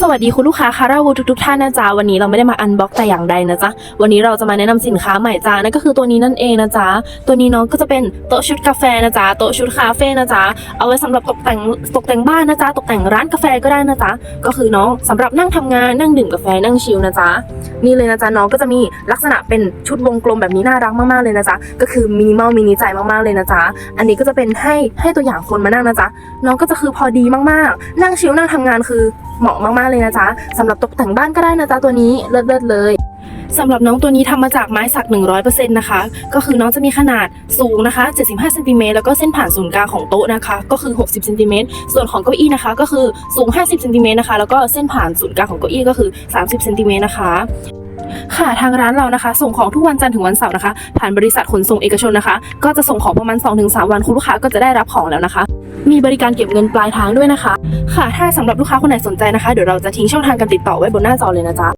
สวัสดีคุณลูกค้าคาราวูทุกทุกท่านนะจ๊ะวันนี้เราไม่ได้มาอันบ็อกแต่อย่างใดนะจ๊ะวันนี้เราจะมาแนะนำสินค้าใหม่จ้านั่นก็คือตัวนี้นั่นเองนะจ๊ะตัวนี้เนาะก็จะเป็นโต๊ะชุดกาแฟนะจ๊ะโต๊ะชุดคาเฟ่นะจ๊ะเอาไว้สำหรับตกแต่งตกแต่งบ้านนะจ๊ะตกแต่งร้านกาแฟก็ได้นะจ๊ะก็คือเนาะสำหรับนั่งทำงานนั่งดื่มกาแฟนั่งชิลนะจ๊ะ นี่เลยนะจ๊ะน้องก็จะมีลักษณะเป็นชุดวงกลมแบบนี้น่ารักมากๆเลยนะจ๊ะก็คือมินิมอลมินิใจมากๆเลยนะจ๊ะอันนี้ก็จะเป็นให้ให้ตัวอย่างคนมานั่งนะจ๊ะน้องก็จะคือพอดีมากๆ นั่งชิลนั่งทำงานคือเหมาะมากๆเลยนะจ๊ะสำหรับตกแต่งบ้านก็ได้นะจ๊ะตัวนี้เลิศๆเลยสำหรับน้องตัวนี้ทำมาจากไม้สัก 100%นะคะ ก็คือน้องจะมีขนาดสูงนะคะ 75เซนติเมตรแล้วก็เส้นผ่านศูนย์กลางของโต๊ะนะคะ ก็คือ 60เซนติเมตรส่วนของเก้าอี้นะคะ ก็คือสูง 50เซนติเมตรนะคะ แล้วก็เส้นผ่านศูนย์กลางของเก้าอี้ก็คือ 30เซนติเมตรนะคะ ค่ะทางร้านเรานะคะ ส่งของทุกวันจันทร์ถึงวันเสาร์นะคะ ผ่านบริษัทขนส่งเอกชนนะคะ ก็จะส่งของประมาณ 2-3 วันคุณลูกค้าก็จะได้รับของแล้วนะคะ มีบริการเก็บเงินปลายทางด้วยนะคะ ค่ะถ้าสำหรับลูกค้าคนไหนสนใจนะคะเดี๋ยวเราจะทิ้งช่องทางการติดต่อไว้บนหน้าจอเลยนะจ๊ะ